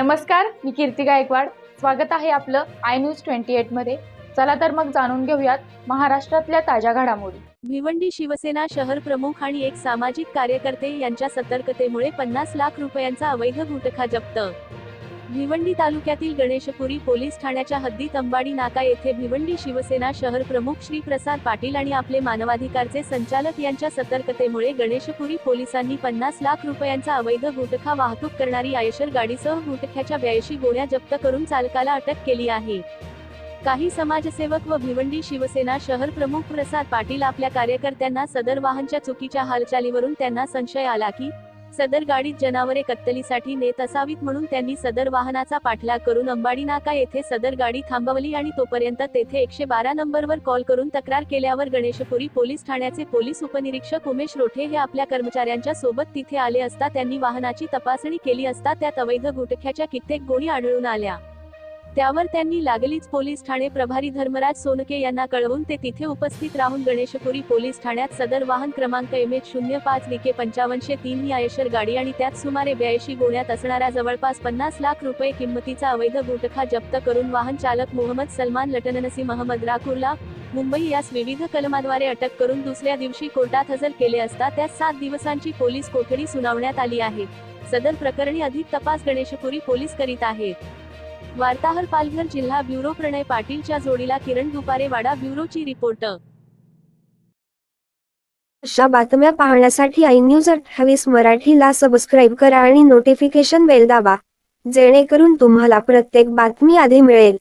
नमस्कार मी कीर्ती गायकवाड. स्वागत आहे आपलं आय न्यूज ट्वेंटी एटमध्ये चला तर मग जाणून घेऊयात महाराष्ट्रातल्या ताज्या घडामोडी. भिवंडी शिवसेना शहर प्रमुख आणि एक सामाजिक कार्यकर्ते यांच्या सतर्कतेमुळे पन्नास लाख रुपयांचा अवैध गुटखा जप्त भिवंडी तालुक्यातील गणेशपुरी पोलीस ठाण्याच्या हद्दीत अंबाडी नाका येथे भिवंडी शिवसेना शहर प्रमुख श्री प्रसाद पाटील आणि आपले मानवाधिकारचे संचालक यांच्या सतर्कतेमुळे गणेशपुरी पोलिसांनी पन्नास लाख रुपयांचा अवैध गुटखा वाहतूक करणारी आयशर गाडीसह गुटख्याच्या ब्याऐंशी गोळ्या जप्त करून चालकाला अटक केली आहे. काही समाजसेवक व भिवंडी शिवसेना शहर प्रमुख प्रसाद पाटील आपल्या कार्यकर्त्यांना सदर वाहनच्या चुकीच्या हालचालीवरून त्यांना संशय आला की सदर गाडीत जनावरे कत्तलीसाठी नेत असावीत म्हणून त्यांनी सदर वाहनाचा पाठलाग करून अंबाडी नाका येथे सदर गाडी थांबवली आणि तोपर्यंत तेथे एकशे बारा नंबरवर कॉल करून तक्रार केल्यावर गणेशपुरी पोलीस ठाण्याचे पोलीस उपनिरीक्षक उमेश रोठे हे आपल्या कर्मचाऱ्यांच्या सोबत तिथे आले असता त्यांनी वाहनाची तपासणी केली असता त्यात अवैध गुटख्याच्या कित्येक गोणी आढळून आल्या. त्यावर त्यांनी लागलीच पोलीस ठाणे प्रभारी धर्मराज सोनके यांना कळवून ते तिथे उपस्थित राहून गणेशपुरी पोलीस ठाण्यात सदर वाहन क्रमांक एम एच शून्य पाच विके पंचावनशे तीन ही आयशर गाडी आणि त्यात सुमारे ब्याऐंशी गोण्यात असणाऱ्या जवळपास पन्नास लाख रुपये किंमतीचा अवैध गुटखा जप्त करून वाहन चालक मोहम्मद सलमान लटननसी महम्मद राकूरला मुंबई यास विविध कलमाद्वारे अटक करून दुसऱ्या दिवशी कोर्टात हजर केले असता त्यात सात दिवसांची पोलीस कोठडी सुनावण्यात आली आहे. सदर प्रकरणी अधिक तपास गणेशपुरी पोलीस करीत आहेत. वार्ताहर पालघर जिल्हा ब्युरो प्रणय पाटीलच्या जोडीला किरण दुपारे वाडा ब्युरोची रिपोर्ट. अशा बातम्या पाहण्यासाठी आय न्यूज अठ्ठावीस मराठीला सबस्क्राईब करा आणि नोटिफिकेशन बेल दाबा जेणेकरून तुम्हाला प्रत्येक बातमी आधी मिळेल.